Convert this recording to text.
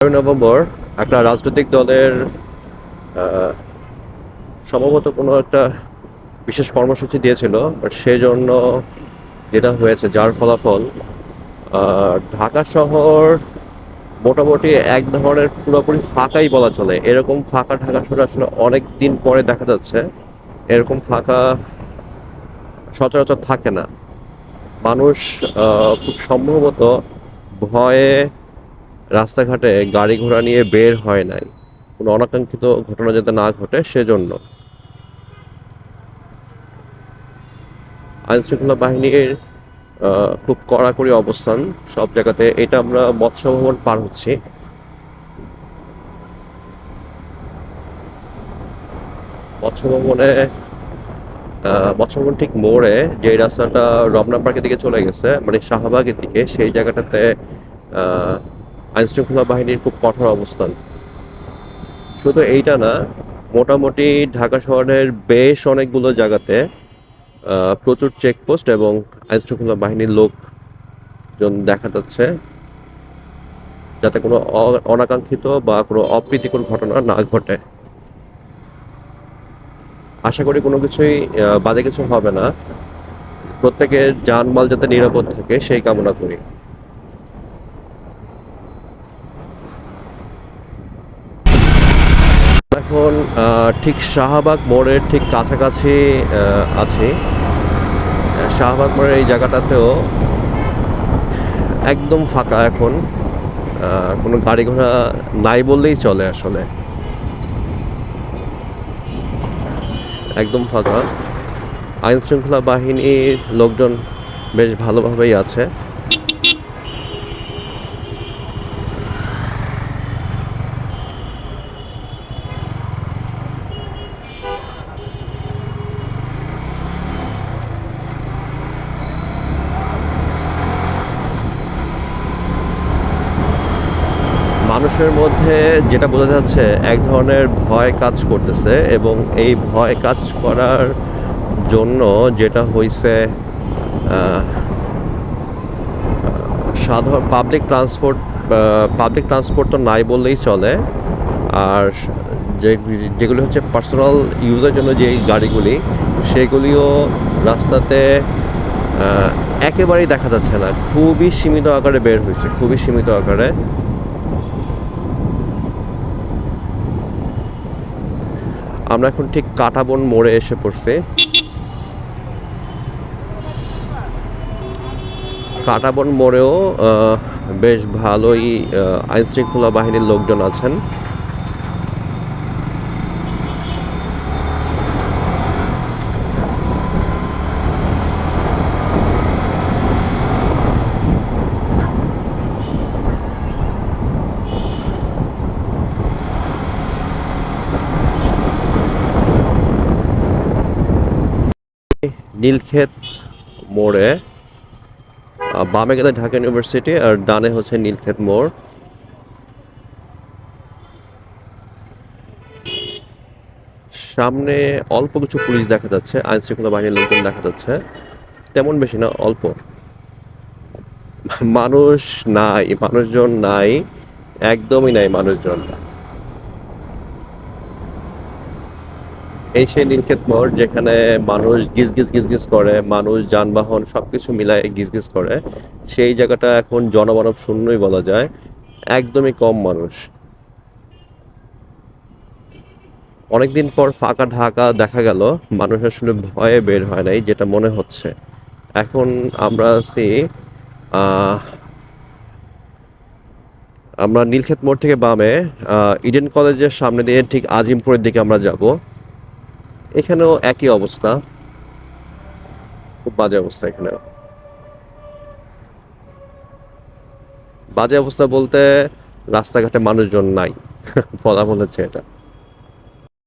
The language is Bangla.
নভেম্বর একটা রাজনৈতিক দলের সম্ভবত কোনো একটা বিশেষ কর্মসূচি দিয়েছিল বাট সেই জন্য যেটা হয়েছে, যার ফলাফল ঢাকা শহর মোটামুটি এক ধরনের পুরোপুরি ফাঁকাই বলা চলে। এরকম ফাঁকা ঢাকা শহর আসলে অনেক দিন পরে দেখা যাচ্ছে। এরকম ফাঁকা সচরাচর থাকে না। মানুষ খুব সম্ভবত ভয়ে রাস্তাঘাটে গাড়ি ঘোড়া নিয়ে বের হয় নাই। কোনো অনাকাঙ্ক্ষিত ঘটনা যাতে না ঘটে সেজন্য। আইন শৃঙ্খলা বাহিনীর খুব কড়াকড়ি অবস্থান। সব জায়গাতে এটা আমরা মৎস্য ভবন পার হচ্ছি। মৎস্য ভবনে আহ, মৎস্য ভবন ঠিক মোড়ে যে রাস্তাটা রমনা পার্কের দিকে চলে গেছে মানে শাহবাগের দিকে সেই জায়গাটাতে আহ, আইন শৃঙ্খলা বাহিনীর খুব কঠোর অবস্থান। শুধু এইটা না মোটামুটি ঢাকা শহরের বেশ অনেকগুলো জায়গাতে প্রচুর চেকপোস্ট এবং আইন শৃঙ্খলা বাহিনীর লোকজন দেখা যাচ্ছে। যাতে কোনো অনাকাঙ্ক্ষিত বা কোনো অপ্রীতিকর ঘটনা না ঘটে। আশা করি কোনো কিছুই বাজে কিছু হবে না। প্রত্যেকের জানমাল যাতে নিরাপদ থাকে সেই কামনা করি। এখন ঠিক শাহবাগ মোড়ের ঠিক কাছাকাছি আছি। শাহবাগ মোড়ের এই জায়গাটাতেও একদম ফাঁকা এখন। কোনো গাড়ি ঘোড়া নাই বললেই চলে আসলে। একদম ফাঁকা। আইন শৃঙ্খলা বাহিনীর লোকজন বেশ ভালোভাবেই আছে। মানুষের মধ্যে যেটা বোঝা যাচ্ছে, এক ধরনের ভয় কাজ করতেছে এবং এই ভয় কাজ করার জন্য যেটা হয়েছে সাধারণ পাবলিক ট্রান্সপোর্ট পাবলিক ট্রান্সপোর্ট তো নাই বললেই চলে। আর যে, যেগুলি হচ্ছে পার্সোনাল ইউজের জন্য যে গাড়িগুলি, সেগুলিও রাস্তাতে একেবারেই দেখা যাচ্ছে না। খুবই সীমিত আকারে বের হয়েছে খুবই সীমিত আকারে। আমরা এখন ঠিক কাটাবন মোড়ে এসে পড়ছি। কাটাবন মোড়েও বেশ ভালোই আইনশৃঙ্খলা বাহিনীর লোকজন আছেন। নীলক্ষেত মোড়ে বামে গেলে ঢাকা ইউনিভার্সিটি আর ডানে হচ্ছে নীলক্ষেত মোড়। সামনে অল্প কিছু পুলিশ দেখা যাচ্ছে আইন শৃঙ্খলা বাহিনীর লোকজন দেখা যাচ্ছে। তেমন বেশি না, অল্প। মানুষ নাই, মানুষজন নাই, একদমই নাই মানুষজন। এই সেই নীলক্ষেত মোড়, যেখানে মানুষ গিজ গিজ গিজ গিজ করে, মানুষ যানবাহন সবকিছু মিলায় গিজ গিজ করে। সেই জায়গাটা এখন জনমানব শূন্যই বলা যায়। একদমই কম মানুষ। অনেকদিন পর ফাঁকা ঢাকা দেখা গেল। মানুষ আসলে ভয়ে বের হয় নাই, যেটা মনে হচ্ছে। এখন আমরা আছি আমরা নীলক্ষেত মোড় থেকে বামে ইডেন কলেজের সামনে দিয়ে ঠিক আজিমপুরের দিকে আমরা যাব। এখানেও একই অবস্থা। খুব বাজে অবস্থা এখানেও। বাজে অবস্থা বলতে রাস্তাঘাটে মানুষজন নাই, বলা বলেছে এটা।